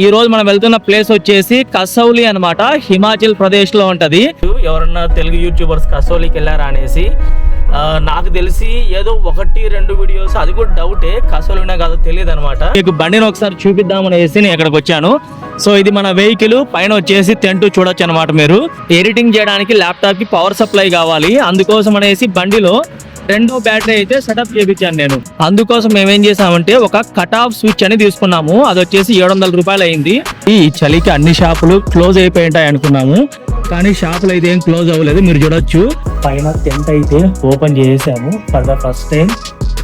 ఈ రోజు మనం వెళ్తున్న ప్లేస్ వచ్చేసి కసౌలి అన్నమాట. హిమాచల్ ప్రదేశ్లో ఉంటది. ఎవరన్నా తెలుగు యూట్యూబర్స్ కసౌలికి వెళ్ళారా అనేసి నాకు తెలిసి ఏదో ఒకటి రెండు వీడియోస్ అది కూడా డౌటే కసౌలినా కాదో తెలియదు అనమాట మీకు బండిని ఒకసారి చూపిద్దాం అనేసి నేను ఇక్కడికి వచ్చాను. సో ఇది మన వెహికల్ పైన వచ్చేసి టెంట్ చూడొచ్చు అనమాట మీరు. ఎడిటింగ్ చేయడానికి ల్యాప్టాప్కి పవర్ సప్లై కావాలి. అందుకోసం అనేసి బండిలో రెండో బ్యాటరీ అయితే సెటప్ చేయించాను నేను. అందుకోసం మేము ఏం చేసామంటే ఒక కట్ ఆఫ్ స్విచ్ అని తీసుకున్నాము. అది వచ్చేసి ఏడు వందల రూపాయలు అయింది. ఈ చలికి అన్ని షాపులు క్లోజ్ అయిపోయి ఉంటాయి అనుకున్నాము. కానీ షాపులు అయితే ఏం క్లోజ్ అవ్వలేదు. మీరు చూడొచ్చు. పైన టెంట్ అయితే ఓపెన్ చేసాము ఫర్ ద ఫస్ట్ టైం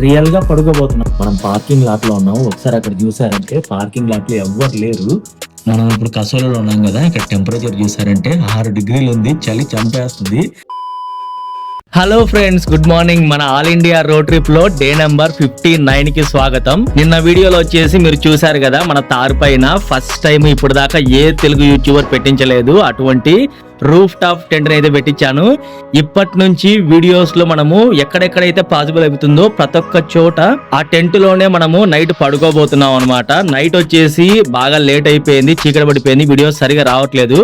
రియల్గా పడుకోబోతున్నాం. మనం పార్కింగ్ లాట్లో ఉన్నాము. ఒకసారి అక్కడ చూసారంటే పార్కింగ్ లాట్లో ఎవ్వరు లేరు. మనం ఇప్పుడు కసోలలో ఉన్నాం కదా. ఇక్కడ టెంపరేచర్ చూసారంటే ఆరు డిగ్రీలు ఉంది. చలి చంపేస్తుంది. హలో ఫ్రెండ్స్ గుడ్ మార్నింగ్ మన ఆల్ ఇండియా రోడ్ ట్రిప్లో డే నెంబర్ ఫిఫ్టీ నైన్కి స్వాగతం. నిన్న వీడియోలో వచ్చేసి మీరు చూసారు కదా మన తారు పైన ఫస్ట్ టైం ఇప్పుడు దాకా ఏ తెలుగు యూట్యూబర్ పెట్టించలేదు. అటువంటి రూఫ్ టాప్ టెంట్ అయితే పెట్టించాను. ఇప్పటి నుంచి వీడియోస్లో మనము ఎక్కడెక్కడైతే పాసిబుల్ అవుతుందో ప్రతి ఒక్క చోట ఆ టెంట్లోనే మనము నైట్ పడుకోబోతున్నాం అనమాట నైట్ వచ్చేసి బాగా లేట్ అయిపోయింది చీకటి పడిపోయింది వీడియోస్ సరిగా రావట్లేదు.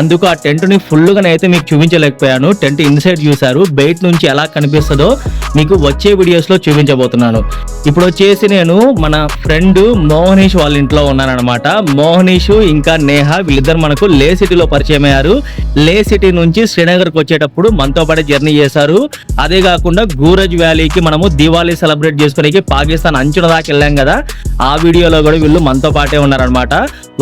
అందుకు ఆ టెంట్ని ఫుల్గా అయితే మీకు చూపించలేకపోయాను. టెంట్ ఇన్సైడ్ చూసారు బయట నుంచి ఎలా కనిపిస్తుందో మీకు వచ్చే వీడియోస్లో చూపించబోతున్నాను. ఇప్పుడు వచ్చేసి నేను మన ఫ్రెండ్ మోహనీష్ వాళ్ళ ఇంట్లో ఉన్నానన్నమాట. మోహనీష్ ఇంకా నేహ వీళ్ళిద్దరు మనకు లే సిటీలో పరిచయం అయ్యారు. లే సిటీ నుంచి శ్రీనగర్కి వచ్చేటప్పుడు మనతో పాటు జర్నీ చేశారు. అదే కాకుండా గూరజ్ వ్యాలీకి మనము దివాళీ సెలబ్రేట్ చేసుకునేకి పాకిస్తాన్ అంచున దాకా వెళ్ళాం కదా. ఆ వీడియోలో కూడా వీళ్ళు మనతో పాటే ఉన్నారనమాట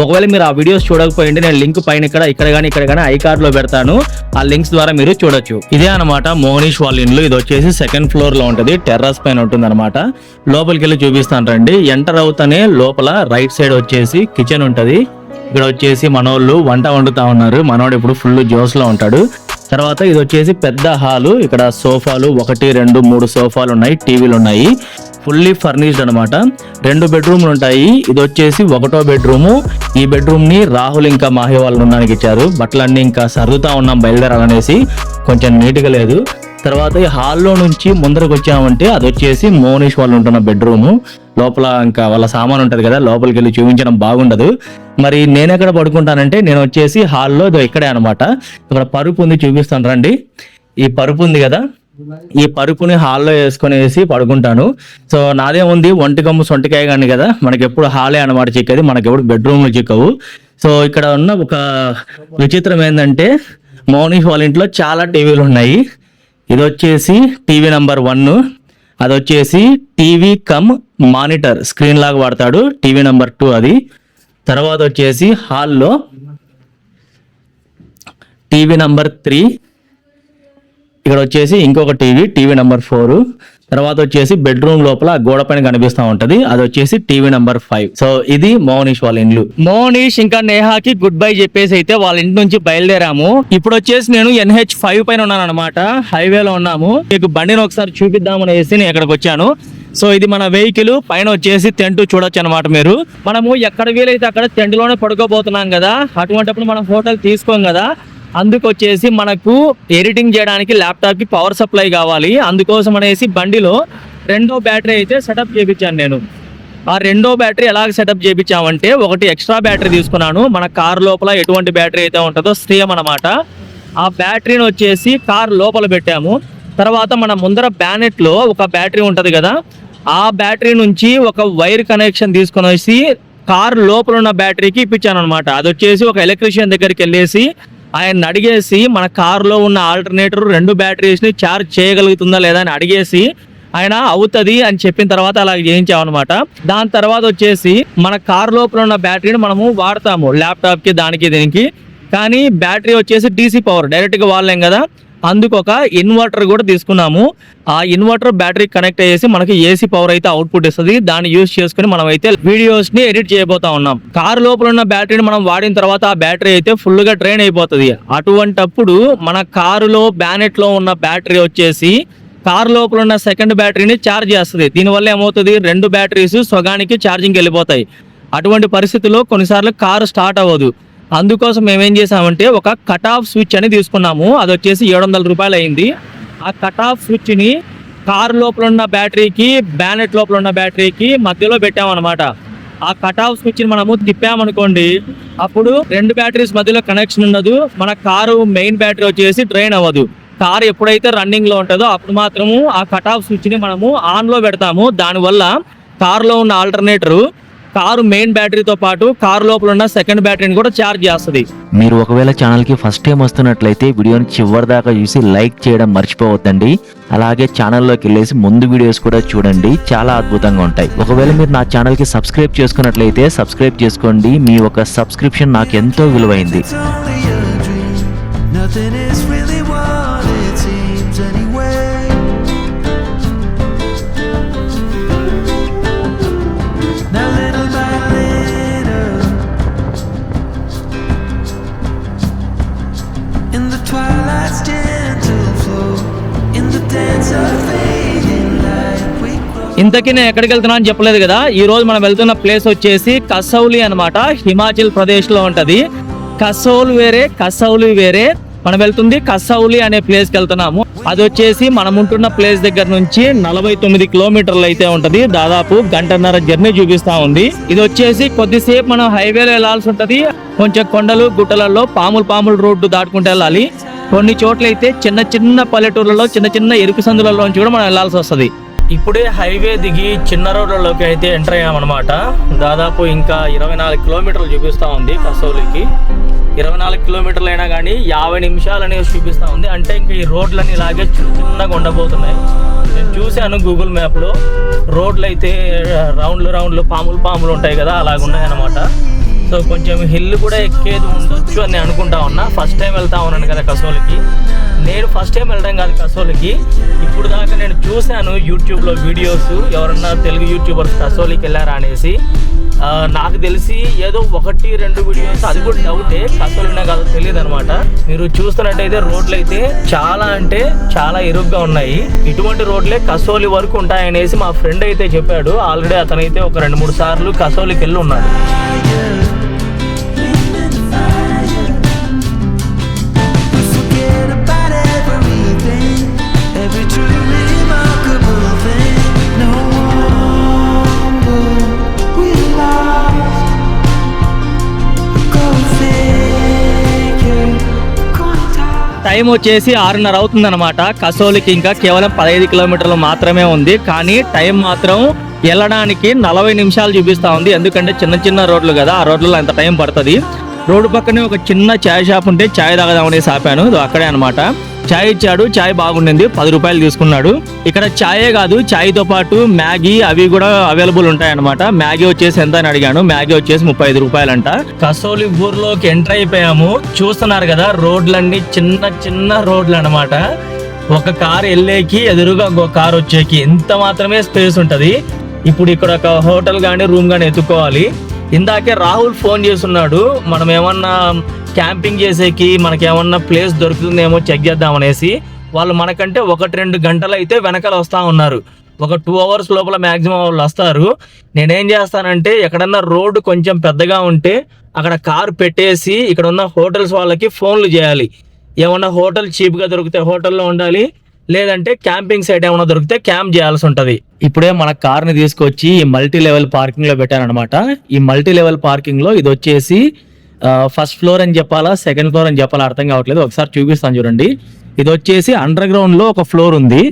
ఒకవేళ మీరు ఆ వీడియోస్ చూడకపోయింటే నేను లింక్ పైన ఇక్కడ ఇక్కడ కానీ ఇక్కడ కానీ ఐ కార్డ్లో పెడతాను. ఆ లింక్స్ ద్వారా మీరు చూడొచ్చు. ఇదే అనమాట మోహనీష్ వాళ్ళ ఇండ్లు ఇది వచ్చేసి సెకండ్ ఫ్లోర్లో ఉంటుంది. టెర్రస్ పైన ఉంటుంది అనమాట లోపలికి వెళ్ళి చూపిస్తాను రండి. ఎంటర్ అవుతానే లోపల రైట్ సైడ్ వచ్చేసి కిచెన్ ఉంటుంది. ఇక్కడ వచ్చేసి మనోళ్ళు వంట వండుతా ఉన్నారు. మనోడు ఇప్పుడు ఫుల్ జోస్లో ఉంటాడు. తర్వాత ఇది వచ్చేసి పెద్ద హాలు. ఇక్కడ సోఫాలు ఒకటి రెండు మూడు సోఫాలు ఉన్నాయి టీవీలు ఉన్నాయి. ఫుల్లీ ఫర్నిష్డ్ అనమాట రెండు బెడ్రూమ్లు ఉంటాయి. ఇది వచ్చేసి ఒకటో బెడ్రూము. ఈ బెడ్రూమ్ని రాహుల్ ఇంకా మాహి వాళ్ళు ఉండడానికి ఇచ్చారు. బట్టలన్నీ ఇంకా సర్దుతా ఉన్నాం బయలుదేరాలనేసి. కొంచెం నీట్గా లేదు. తర్వాత ఈ హాల్లో నుంచి ముందరకు వచ్చామంటే అది వచ్చేసి మోనీష్ వాళ్ళు ఉంటున్న బెడ్రూమ్. లోపల ఇంకా వాళ్ళ సామాన్ ఉంటుంది కదా లోపలికి వెళ్ళి చూపించడం బాగుండదు. మరి నేను ఎక్కడ పడుకుంటానంటే నేను వచ్చేసి హాల్లో ఇదో ఇక్కడే అనమాట ఇక్కడ పరుపు ఉంది చూపిస్తాను రండి. ఈ పరుపు ఉంది కదా ఈ పరుపుని హాల్లో వేసుకునేసి పడుకుంటాను. సో నాదేముంది ఒంటికమ్మ సొంటకాయ సొంటికాయ కానీ కదా మనకి ఎప్పుడు హాలే అనమాట చిక్కది మనకి ఎప్పుడు బెడ్రూమ్లు చిక్కవు. సో ఇక్కడ ఉన్న ఒక విచిత్రం ఏంటంటే మౌనిష్ వాళ్ళ ఇంట్లో చాలా టీవీలు ఉన్నాయి. ఇది వచ్చేసి టీవీ నెంబర్ వన్. అది వచ్చేసి టీవీ కమ్ మానిటర్ స్క్రీన్ లాగా వాడతాడు టీవీ నెంబర్ టూ అది. తర్వాత వచ్చేసి హాల్లో టీవీ నెంబర్ త్రీ. ఇక్కడ వచ్చేసి ఇంకొక టీవీ టీవీ నెంబర్ ఫోర్. తర్వాత వచ్చేసి బెడ్రూమ్ లోపల గోడ పైన కనిపిస్తా ఉంటది. అది వచ్చేసి టీవీ నెంబర్ ఫైవ్. సో ఇది మోనీష్ వాళ్ళ ఇండ్లు. మోనీష్ ఇంకా నేహాకి గుడ్ బై చెప్పేసి అయితే వాళ్ళ ఇంటి నుంచి బయలుదేరాము. ఇప్పుడు వచ్చేసి నేను ఎన్హెచ్ ఫైవ్ పైన ఉన్నాను అనమాట హైవేలో ఉన్నాము. మీకు బండిని ఒకసారి చూపిద్దామని వేసి నేను ఇక్కడికి వచ్చాను. సో ఇది మన వెహికల్. పైన వచ్చేసి టెంట్ చూడొచ్చు అనమాట మీరు. మనము ఎక్కడ వీలైతే అక్కడ టెంట్లోనే పడుకోబోతున్నాం కదా. అటువంటిప్పుడు మనం హోటల్ తీసుకోం కదా. అందుకొచ్చేసి మనకు ఎడిటింగ్ చేయడానికి ల్యాప్టాప్కి పవర్ సప్లై కావాలి. అందుకోసం అనేసి బండిలో రెండో బ్యాటరీ అయితే సెటప్ చేయించాను నేను. ఆ రెండో బ్యాటరీ ఎలా సెటప్ చేయించామంటే ఒకటి ఎక్స్ట్రా బ్యాటరీ తీసుకున్నాను. మన కార్ లోపల ఎటువంటి బ్యాటరీ అయితే ఉంటుందో సేమ్ అనమాట ఆ బ్యాటరీని వచ్చేసి కార్ లోపల పెట్టాము. తర్వాత మన ముందర బ్యానెట్లో ఒక బ్యాటరీ ఉంటుంది కదా ఆ బ్యాటరీ నుంచి ఒక వైర్ కనెక్షన్ తీసుకొని వచ్చి కార్ లోపల ఉన్న బ్యాటరీకి ఇప్పించాను అనమాట అది వచ్చేసి ఒక ఎలక్ట్రీషియన్ దగ్గరికి వెళ్ళేసి ఆయన అడిగేసి మన కారులో ఉన్న ఆల్టర్నేటర్ రెండు బ్యాటరీస్ని ఛార్జ్ చేయగలుగుతుందా లేదా అని అడిగేసి ఆయన అవుతుంది అని చెప్పిన తర్వాత అలా చేయించామన్నమాట దాని తర్వాత వచ్చేసి మన కార్ లోపల ఉన్న బ్యాటరీని మనము వాడతాము ల్యాప్టాప్కి దానికి దీనికి. కానీ బ్యాటరీ వచ్చేసి డీసీ పవర్ డైరెక్ట్గా వాడలేం కదా. అందుకు ఒక ఇన్వర్టర్ కూడా తీసుకున్నాము. ఆ ఇన్వర్టర్ బ్యాటరీ కనెక్ట్ అయ్యేసి మనకి ఏసీ పవర్ అయితే అవుట్పుట్ ఇస్తుంది. దాన్ని యూస్ చేసుకుని మనం అయితే వీడియోస్ని ఎడిట్ చేయబోతా ఉన్నాం. కార్ లోపల ఉన్న బ్యాటరీని మనం వాడిన తర్వాత ఆ బ్యాటరీ అయితే ఫుల్గా డ్రైన్ అయిపోతుంది. అటువంటప్పుడు మన కారులో బ్యానెట్లో ఉన్న బ్యాటరీ వచ్చేసి కార్ లోపల ఉన్న సెకండ్ బ్యాటరీని ఛార్జ్ చేస్తుంది. దీనివల్ల ఏమవుతుంది? రెండు బ్యాటరీస్ సొగానికి ఛార్జింగ్ వెళ్ళిపోతాయి. అటువంటి పరిస్థితుల్లో కొన్నిసార్లు కారు స్టార్ట్ అవ్వదు. అందుకోసం మేము ఏం చేసామంటే ఒక కట్ ఆఫ్ స్విచ్ అని తీసుకున్నాము. అది వచ్చేసి ఏడు వందల రూపాయలు అయింది ఆ కట్ ఆఫ్ స్విచ్ని కార్ లోపల ఉన్న బ్యాటరీకి బ్యానెట్ లోపల ఉన్న బ్యాటరీకి మధ్యలో పెట్టామన్నమాట. ఆ కట్ ఆఫ్ స్విచ్ని మనము తిప్పామనుకోండి అప్పుడు రెండు బ్యాటరీస్ మధ్యలో కనెక్షన్ ఉండదు. మన కారు మెయిన్ బ్యాటరీ వచ్చేసి డ్రైన్ అవ్వదు. కార్ ఎప్పుడైతే రన్నింగ్లో ఉంటుందో అప్పుడు మాత్రము ఆ కట్ ఆఫ్ స్విచ్ని మనము ఆన్లో పెడతాము. దానివల్ల కారులో ఉన్న ఆల్టర్నేటర్ కారు మెయిన్ బ్యాటరీతో పాటు కారు లోపల ఉన్న సెకండ్ బ్యాటరీని కూడా ఛార్జ్ చేస్తుంది. మీరు ఒకవేళ ఛానల్కి ఫస్ట్ టైం వస్తున్నట్లయితే వీడియోని చివరి దాకా చూసి లైక్ చేయడం మర్చిపోవద్దండి. అలాగే ఛానల్లోకి వెళ్ళేసి ముందు వీడియోస్ కూడా చూడండి. చాలా అద్భుతంగా ఉంటాయి. ఒకవేళ మీరు నా ఛానల్కి సబ్స్క్రైబ్ చేసుకున్నట్లయితే సబ్స్క్రైబ్ చేసుకోండి. మీ ఒక సబ్స్క్రిప్షన్ నాకు ఎంతో విలువైంది. ఇంతకీ నేను ఎక్కడికి వెళ్తున్నా అని చెప్పలేదు కదా. ఈ రోజు మనం వెళ్తున్న ప్లేస్ వచ్చేసి కసౌలి అన్నమాట. హిమాచల్ ప్రదేశ్లో ఉంటది. కసౌల్ వేరే కసౌలి వేరే. మనం వెళ్తుంది కసౌలి అనే ప్లేస్కి వెళ్తున్నాము. అది వచ్చేసి మనం ఉంటున్న ప్లేస్ దగ్గర నుంచి నలభై తొమ్మిది కిలోమీటర్లు అయితే ఉంటది. దాదాపు గంటన్నర జర్నీ చూపిస్తా ఉంది. ఇది వచ్చేసి కొద్దిసేపు మనం హైవేలో వెళ్ళాల్సి ఉంటది. కొంచెం కొండలు గుట్టలలో పాములు పాములు రోడ్డు దాటుకుంటూ వెళ్ళాలి. కొన్ని చోట్ల అయితే చిన్న చిన్న పల్లెటూర్లలో చిన్న చిన్న ఎరుకు సందులలోంచి కూడా మనం వెళ్ళాల్సి వస్తుంది. ఇప్పుడే హైవే దిగి చిన్న రోడ్లలోకి అయితే ఎంటర్ అయ్యామన్నమాట. దాదాపు ఇంకా ఇరవై నాలుగు కిలోమీటర్లు చూపిస్తూ ఉంది కసౌలికి ఇరవై నాలుగు కిలోమీటర్లు అయినా కానీ యాభై నిమిషాలు అనేవి చూపిస్తూ ఉంది. అంటే ఇంకా ఈ రోడ్లన్నీ ఇలాగే చిన్న చిన్నగా ఉండబోతున్నాయి. నేను చూశాను గూగుల్ మ్యాప్లో. రోడ్లు అయితే రౌండ్లు రౌండ్లు పాములు పాములు ఉంటాయి కదా అలాగ ఉన్నాయన్నమాట సో కొంచెం హిల్ కూడా ఎక్కేది ఉండొచ్చు అని అనుకుంటా ఉన్నా. ఫస్ట్ టైం వెళ్తా ఉన్నాను కదా కసోలికి నేను ఫస్ట్ టైం వెళ్ళడం కాదు కసోలికి. ఇప్పుడు దాకా నేను చూశాను యూట్యూబ్లో వీడియోస్ ఎవరన్నా తెలుగు యూట్యూబర్స్ కసోలికి వెళ్ళారా అనేసి. నాకు తెలిసి ఏదో ఒకటి రెండు వీడియోస్ అది కూడా డౌటే కసోలినా కాదు తెలియదు అనమాట. మీరు చూస్తున్నట్టయితే రోడ్లు అయితే చాలా అంటే చాలా ఇరుగ్గా ఉన్నాయి. ఇటువంటి రోడ్లే కసోలి వరకు ఉంటాయనేసి మా ఫ్రెండ్ అయితే చెప్పాడు. ఆల్రెడీ అతనైతే ఒక రెండు మూడు సార్లు కసోలికి వెళ్ళి ఉన్నాడు. టైం వచ్చేసి ఆరున్నర అవుతుంది అనమాట కసోలికి ఇంకా కేవలం పదహైదు కిలోమీటర్లు మాత్రమే ఉంది. కానీ టైం మాత్రం వెళ్ళడానికి నలభై నిమిషాలు చూపిస్తూ ఉంది. ఎందుకంటే చిన్న చిన్న రోడ్లు కదా ఆ రోడ్లలో అంత టైం పడుతుంది. రోడ్డు పక్కనే ఒక చిన్న చాయ్ షాప్ ఉంటే చాయ్ తాగదామనేసి ఆపాను అక్కడే అనమాట చాయ్ ఇచ్చాడు ఛాయ్ బాగుండింది పది రూపాయలు తీసుకున్నాడు. ఇక్కడ చాయే కాదు చాయ్తో పాటు మ్యాగీ అవి కూడా అవైలబుల్ ఉంటాయన్నమాట. మ్యాగీ వచ్చేసి ఎంత అని అడిగాను మ్యాగీ వచ్చేసి ముప్పై ఐదు రూపాయలంట. కసోలి ఊర్లోకి ఎంటర్ అయిపోయాము. చూస్తున్నారు కదా రోడ్లన్నీ చిన్న చిన్న రోడ్లు అన్నమాట ఒక కార్ వెళ్ళేకి ఎదురుగా ఇంకో కార్ వచ్చేకి ఎంత మాత్రమే స్పేస్ ఉంటుంది. ఇప్పుడు ఇక్కడ ఒక హోటల్ కానీ రూమ్ కానీ ఎత్తుకోవాలి. ఇందాకే రాహుల్ ఫోన్ చేస్తున్నాడు మనం ఏమన్నా క్యాంపింగ్ చేసేకి మనకేమన్నా ప్లేస్ దొరుకుతుందేమో చెక్ చేద్దామనేసి వాళ్ళు మనకంటే ఒకటి రెండు గంటలు అయితే వెనకాల వస్తూ ఉన్నారు. ఒక టూ అవర్స్ లోపల మ్యాక్సిమం వాళ్ళు వస్తారు. నేనేం చేస్తానంటే ఎక్కడన్నా రోడ్డు కొంచెం పెద్దగా ఉంటే అక్కడ కారు పెట్టేసి ఇక్కడ ఉన్న హోటల్స్ వాళ్ళకి ఫోన్లు చేయాలి. ఏమన్నా హోటల్ చీప్గా దొరికితే హోటల్లో ఉండాలి. లేదంటే క్యాంపింగ్ సైట్ ఏమైనా దొరికితే క్యాంప్ చేయాల్సి ఉంటుంది. ఇప్పుడే మన కార్ని తీసుకొచ్చి ఈ మల్టీ లెవెల్ పార్కింగ్లో పెట్టారనమాట ఈ మల్టీ లెవెల్ పార్కింగ్లో ఇది వచ్చేసి ఫస్ట్ ఫ్లోర్ అని చెప్పాలా సెకండ్ ఫ్లోర్ అని చెప్పాలా అర్థం కావట్లేదు. ఒకసారి చూపిస్తాను చూడండి. ఇది వచ్చేసి అండర్ గ్రౌండ్లో ఒక ఫ్లోర్ ఉంది.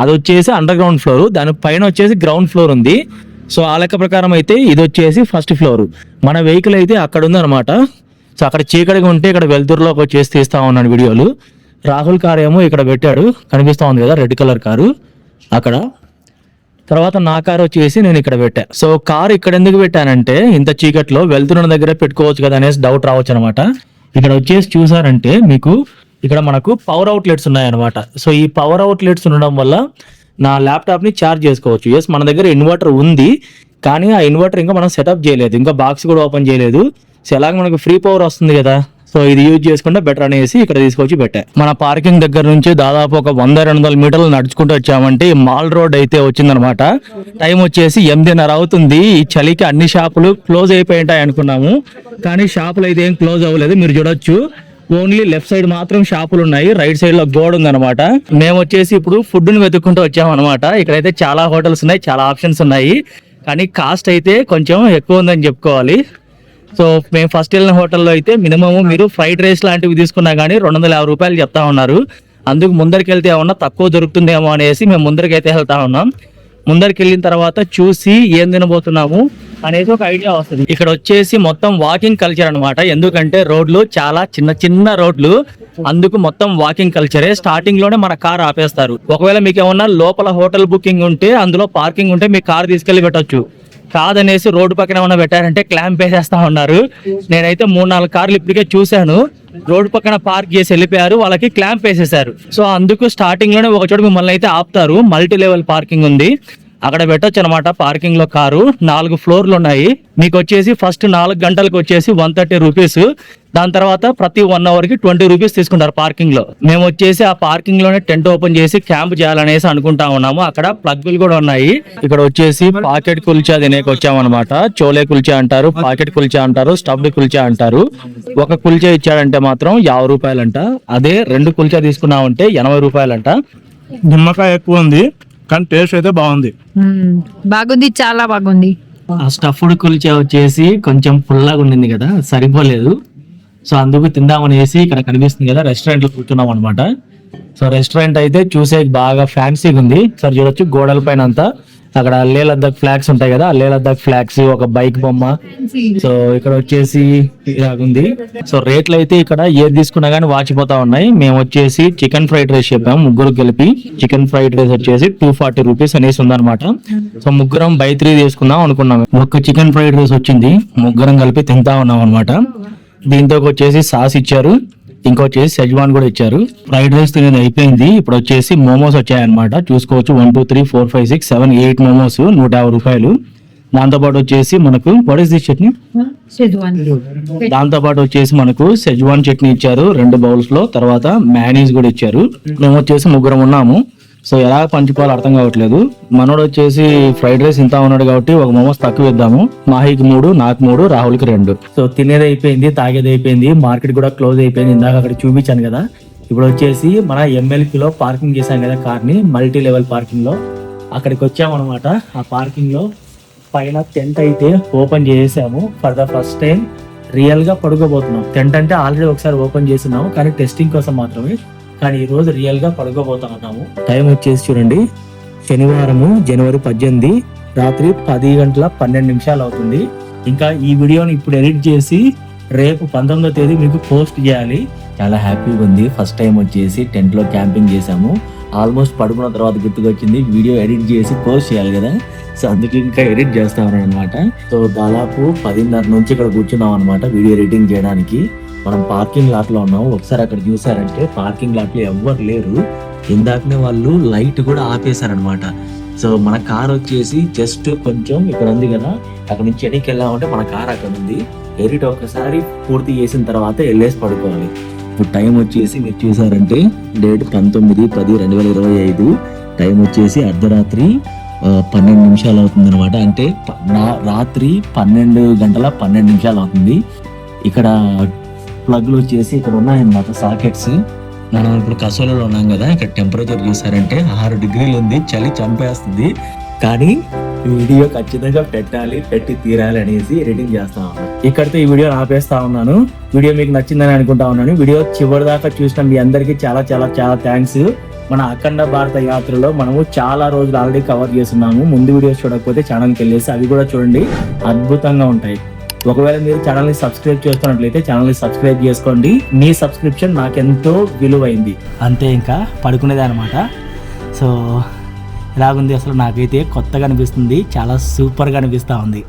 అది వచ్చేసి అండర్ గ్రౌండ్ ఫ్లోర్ దాని పైన వచ్చేసి గ్రౌండ్ ఫ్లోర్ ఉంది. సో ఆ లెక్క ప్రకారం అయితే ఇది వచ్చేసి ఫస్ట్ ఫ్లోర్ మన వెహికల్ అయితే అక్కడ ఉంది అనమాట సో అక్కడ చీకటిగా ఉంటే ఇక్కడ వెలుతురులోకి వచ్చేసి తీస్తా ఉన్నాను వీడియోలు. రాహుల్ కార్ ఏమో ఇక్కడ పెట్టాడు. కనిపిస్తా ఉంది కదా రెడ్ కలర్ కారు. అక్కడ. తర్వాత నా కార్ వచ్చేసి నేను ఇక్కడ పెట్టా. సో కార్ ఇక్కడ ఎందుకు పెట్టానంటే ఇంత చీకట్లో వెళ్తున్న దగ్గర పెట్టుకోవచ్చు కదా అనేసి డౌట్ రావచ్చు అనమాట ఇక్కడ వచ్చేసి చూసారంటే మీకు ఇక్కడ మనకు పవర్ అవుట్లెట్స్ ఉన్నాయన్నమాట. సో ఈ పవర్ అవుట్లెట్స్ ఉండడం వల్ల నా ల్యాప్టాప్ని ఛార్జ్ చేసుకోవచ్చు. ఎస్ మన దగ్గర ఇన్వర్టర్ ఉంది కానీ ఆ ఇన్వర్టర్ ఇంకా మనం సెటప్ చేయలేదు. ఇంకా బాక్స్ కూడా ఓపెన్ చేయలేదు. సో ఎలాగ మనకు ఫ్రీ పవర్ వస్తుంది కదా? సో ఇది యూజ్ చేసుకుంటే బెటర్ అనేసి ఇక్కడ తీసుకొచ్చి పెట్టా. మన పార్కింగ్ దగ్గర నుంచి దాదాపు ఒక వంద రెండు వందల మీటర్లు నడుచుకుంటూ వచ్చామంటే మాల్ రోడ్ అయితే వచ్చిందనమాట టైం వచ్చేసి ఎనిమిదిన్నర అవుతుంది. ఈ చలికి అన్ని షాపులు క్లోజ్ అయిపోయి ఉంటాయి అనుకున్నాము. కానీ షాపులు అయితే ఏం క్లోజ్ అవ్వలేదు. మీరు చూడొచ్చు. ఓన్లీ లెఫ్ట్ సైడ్ మాత్రం షాపులు ఉన్నాయి. రైట్ సైడ్లో గోడ ఉందన్నమాట. మేము వచ్చేసి ఇప్పుడు ఫుడ్ని వెతుక్కుంటూ వచ్చామన్నమాట. ఇక్కడైతే చాలా హోటల్స్ ఉన్నాయి. చాలా ఆప్షన్స్ ఉన్నాయి. కానీ కాస్ట్ అయితే కొంచెం ఎక్కువ ఉందని చెప్పుకోవాలి. సో మేము ఫస్ట్ వెళ్ళిన హోటల్లో అయితే మినిమం మీరు ఫ్రైడ్ రైస్ లాంటివి తీసుకున్నా కానీ రెండు వందల యాభై రూపాయలు చెప్తా ఉన్నారు. అందుకు ముందరికి వెళ్తే ఏమన్నా తక్కువ దొరుకుతుందేమో అనేసి మేము ముందరికి అయితే వెళ్తా ఉన్నాం. ముందరికి వెళ్ళిన తర్వాత చూసి ఏం తినబోతున్నాము అనేది ఒక ఐడియా వస్తుంది. ఇక్కడ వచ్చేసి మొత్తం వాకింగ్ కల్చర్ అన్నమాట. ఎందుకంటే రోడ్లు చాలా చిన్న చిన్న రోడ్లు. అందుకు మొత్తం వాకింగ్ కల్చరే స్టార్టింగ్లోనే మన కార్ ఆపేస్తారు. ఒకవేళ మీకు ఏమన్నా లోపల హోటల్ బుకింగ్ ఉంటే అందులో పార్కింగ్ ఉంటే మీ కార్ తీసుకెళ్ళి పెట్టొచ్చు. కాదనేసి రోడ్డు పక్కన ఏమన్నా పెట్టారంటే క్లాంప్ వేసేస్తా ఉన్నారు. నేనైతే మూడు నాలుగు కార్లు ఇప్పటికే చూశాను. రోడ్డు పక్కన పార్క్ చేసి వెళ్ళిపోయారు. వాళ్ళకి క్లాంప్ వేసేసారు సో అందుకు స్టార్టింగ్లోనే ఒక చోట మిమ్మల్ని అయితే ఆపుతారు. మల్టీ లెవెల్ పార్కింగ్ ఉంది. అక్కడ పెట్టొచ్చు అనమాట పార్కింగ్లో కారు నాలుగు ఫ్లోర్లు ఉన్నాయి. మీకు వచ్చేసి ఫస్ట్ నాలుగు గంటలకు వచ్చేసి వన్ థర్టీ రూపీస్. దాని తర్వాత ప్రతి వన్ అవర్కి ట్వంటీ రూపీస్ తీసుకుంటారు పార్కింగ్లో మేము వచ్చేసి ఆ పార్కింగ్లోనే టెంట్ ఓపెన్ చేసి క్యాంప్ చేయాలనేసి అనుకుంటా ఉన్నాము. అక్కడ ప్లగ్లు కూడా ఉన్నాయి. ఇక్కడ వచ్చేసి పాకెట్ కుల్చా తినేకి వచ్చామన్నమాట. చోలే కుల్చా అంటారు పాకెట్ కుల్చా అంటారు స్టఫ్డ్ కుల్చా అంటారు. ఒక కుల్చా ఇచ్చాడంటే మాత్రం యాభై రూపాయలంట. అదే రెండు కుల్చా తీసుకున్నామంటే ఎనభై రూపాయలంట. నిమ్మకాయ ఎక్కువ ఉంది. కానీ టేస్ట్ అయితే బాగుంది. బాగుంది చాలా బాగుంది. ఆ స్టఫ్డ్ కుల్చా వచ్చేసి కొంచెం పుల్లగా ఉండింది కదా సరిపోలేదు. సో అందుకు తిందామనేసి ఇక్కడ కనిపిస్తుంది కదా రెస్టారెంట్లో కూర్చున్నాం అనమాట సో రెస్టారెంట్ అయితే చూసే బాగా ఫ్యాన్సీగా ఉంది. సార్ చూడొచ్చు గోడల పైన అంతా. అక్కడ లే లద్దాఖ్ ఫ్లాగ్స్ ఉంటాయి కదా లే లద్దాఖ్ ఫ్లాగ్స్ ఒక బైక్ బొమ్మ. సో ఇక్కడ వచ్చేసి ఉంది సో రేట్లు అయితే ఇక్కడ ఏది తీసుకున్నా గానీ వాచిపోతా ఉన్నాయి. మేము వచ్చేసి చికెన్ ఫ్రైడ్ రైస్ చెప్పాము ముగ్గురు కలిపి. చికెన్ ఫ్రైడ్ రైస్ వచ్చేసి టూ ఫార్టీ రూపీస్ అనేసి ఉందన్నమాట. సో ముగ్గురం బై త్రీ తీసుకుందాం అనుకున్నాము. ఒక చికెన్ ఫ్రైడ్ రైస్ వచ్చింది. ముగ్గురం కలిపి తింటా ఉన్నాం అనమాట దీంతో వచ్చేసి సాస్ ఇచ్చారు. ఇంకొచ్చేసి సెజ్వాన్ కూడా ఇచ్చారు. ఫ్రైడ్ రైస్ తినేది అయిపోయింది. ఇప్పుడు వచ్చేసి మోమోస్ వచ్చాయన్నమాట. చూసుకోవచ్చు. One two three four five six seven eight momos నూట యాభై రూపాయలు. దాంతో పాటు వచ్చేసి మనకు వాట్ ఇస్ దిస్ చట్నీ? దాంతో పాటు వచ్చేసి మనకు సెజ్వాన్ చట్నీ ఇచ్చారు. రెండు బౌల్స్లో తర్వాత మ్యానీస్ కూడా ఇచ్చారు. మేము వచ్చేసి ముగ్గురం ఉన్నాము. సో ఎలా పంచుకోవాలో అర్థం కావట్లేదు. మనోడు వచ్చేసి ఫ్రైడ్ రైస్ ఇంత ఉన్నాడు కాబట్టి ఒక మోమోస్ తక్కువ ఇద్దాము మాహికి మూడు నాకు మూడు రాహుల్కి రెండు. సో తినేది అయిపోయింది తాగేది అయిపోయింది మార్కెట్ కూడా క్లోజ్ అయిపోయింది. ఇందాక అక్కడ చూపించాను కదా. ఇప్పుడు వచ్చేసి మన ఎమ్మెల్యేలో పార్కింగ్ చేశాం కదా కార్ని మల్టీ లెవెల్ పార్కింగ్లో అక్కడికి వచ్చామన్నమాట ఆ పార్కింగ్లో పైన టెంట్ అయితే ఓపెన్ చేసాము ఫర్ ద ఫస్ట్ టైం రియల్గా పడుకోబోతున్నాం. టెంట్ అంటే ఆల్రెడీ ఒకసారి ఓపెన్ చేసినాము కానీ టెస్టింగ్ కోసం మాత్రమే. కానీ ఈ రోజు రియల్గా పడుకోబోతున్నాము. టైం వచ్చేసి చూడండి. శనివారము జనవరి పద్దెనిమిది రాత్రి పది గంటల పన్నెండు నిమిషాలు అవుతుంది. ఇంకా ఈ వీడియోని ఇప్పుడు ఎడిట్ చేసి రేపు పంతొమ్మిదో తేదీ మీకు పోస్ట్ చేయాలి. చాలా హ్యాపీగా ఉంది. ఫస్ట్ టైం వచ్చేసి టెంట్లో క్యాంపింగ్ చేసాము ఆల్మోస్ట్ పడుకున్న తర్వాత గుర్తుకొచ్చింది. వీడియో ఎడిట్ చేసి పోస్ట్ చేయాలి కదా. సో అందుకే ఇంకా ఎడిట్ చేస్తా ఉన్నాను అనమాట సో దాదాపు పదిన్నర నుంచి ఇక్కడ కూర్చున్నాం అనమాట వీడియో ఎడిటింగ్ చేయడానికి. మనం పార్కింగ్ లాట్లో ఉన్నాం ఒకసారి అక్కడ చూసారంటే పార్కింగ్ లాట్లో ఎవ్వరు లేరు. ఇందాకనే వాళ్ళు లైట్ కూడా ఆపేశారనమాట సో మన కార్ వచ్చేసి జస్ట్ కొంచెం ఇక్కడ ఉంది కదా. అక్కడ నుంచి ఎనికి వెళ్ళామంటే మన కార్ అక్కడ ఉంది. ఎరిట్ ఒకసారి పూర్తి చేసిన తర్వాత వెళ్ళేసి పడుకోవాలి. ఇప్పుడు టైం వచ్చేసి మీరు చూసారంటే డేట్ పంతొమ్మిది పది రెండు వేల ఇరవై ఐదు. టైం వచ్చేసి అర్ధరాత్రి పన్నెండు నిమిషాలు అవుతుంది అనమాట అంటే నా- రాత్రి పన్నెండు గంటల పన్నెండు నిమిషాలు అవుతుంది. ఇక్కడ ప్లగ్లు వచ్చేసి ఇక్కడ ఉన్నాయన్నమాట సాకెట్స్. మనం ఇప్పుడు కసోలలో ఉన్నాం కదా ఇక్కడ టెంపరేచర్ చూసారంటే ఆరు డిగ్రీలు ఉంది చలి చంపేస్తుంది. కానీ ఈ వీడియో ఖచ్చితంగా పెట్టాలి పెట్టి తీరాలి అనేసి ఎడిటింగ్ చేస్తా ఉన్నాను ఇక్కడితో ఈ వీడియో ఆపేస్తా ఉన్నాను. వీడియో మీకు నచ్చిందని అనుకుంటా ఉన్నాను. వీడియో చివరి దాకా చూసిన మీ అందరికీ చాలా చాలా చాలా థ్యాంక్స్ మన అఖండ భారత యాత్రలో మనము చాలా రోజులు ఆల్రెడీ కవర్ చేస్తున్నాము. ముందు వీడియోస్ చూడకపోతే ఛానల్కి వెళ్ళేసి అవి కూడా చూడండి. అద్భుతంగా ఉంటాయి. ఒకవేళ మీరు ఛానల్ని సబ్స్క్రైబ్ చేస్తున్నట్లయితే ఛానల్ని సబ్స్క్రైబ్ చేసుకోండి. మీ సబ్స్క్రిప్షన్ నాకెంతో విలువైంది. అంతే ఇంకా పడుకునేది అనమాట సో ఎలాగుంది అసలు నాకైతే కొత్తగా అనిపిస్తుంది. చాలా సూపర్గా అనిపిస్తూ ఉంది.